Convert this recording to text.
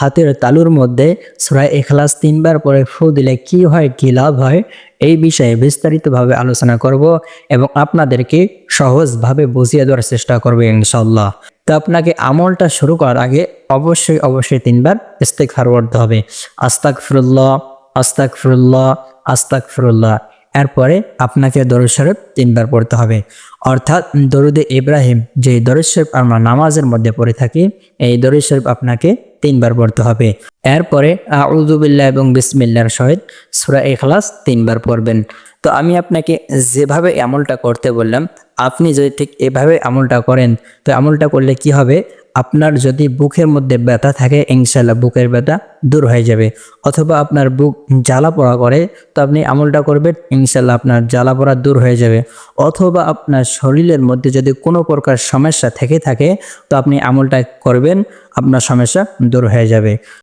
হাতের তালুর মধ্যে সুরা এখলাস তিনবার পরে ফু দিলে কি হয়, কি লাভ হয়, এই বিষয়ে বিস্তারিতভাবে আলোচনা করব এবং আপনাদেরকে সহজভাবে বুঝিয়ে দেওয়ার চেষ্টা করব ইনশাল্লাহ তো আপনাকে আমলটা শুরু করার আগে অবশ্যই অবশ্যই তিনবার ইস্তেকফার পড়তে হবে। আস্তাক ফিরুল্লাহ আস্তাক ফিরুল্লাহ আস্তাক ফিরুল্লাহ এরপরে আপনাকে দরুদ শরীফ তিনবার পড়তে হবে। অর্থাৎ দরুদে ইব্রাহিম যে দরুদ শরীফ আমরা নামাজের মধ্যে পড়ে থাকি, এই দরুদ শরীফ আপনাকে তিনবার পড়তে হবে। এরপরে আউজুবিল্লা এবং বিসমিল্লার সহিত সুরা এখলাস তিনবার পড়বেন। তো আমি আপনাকে যেভাবে আমলটা করতে বললাম, আপনি যদি ঠিক এভাবে আমলটা করেন, তো আমলটা করলে কি হবে? আপনার যদি বুকের মধ্যে ব্যথা থাকে ইনশাল্লাহ বুকের ব্যথা দূর হয়ে যাবে। অথবা আপনার বুক জ্বালা পোড়া করে, তো আপনি আমলটা করবেন ইনশাল্লাহ আপনার জ্বালা পোড়া দূর হয়ে যাবে। অথবা আপনার শরীরের মধ্যে যদি কোনো প্রকার সমস্যা থেকে থাকে, তো আপনি আমলটা করবেন, আপনার সমস্যা দূর হয়ে যাবে।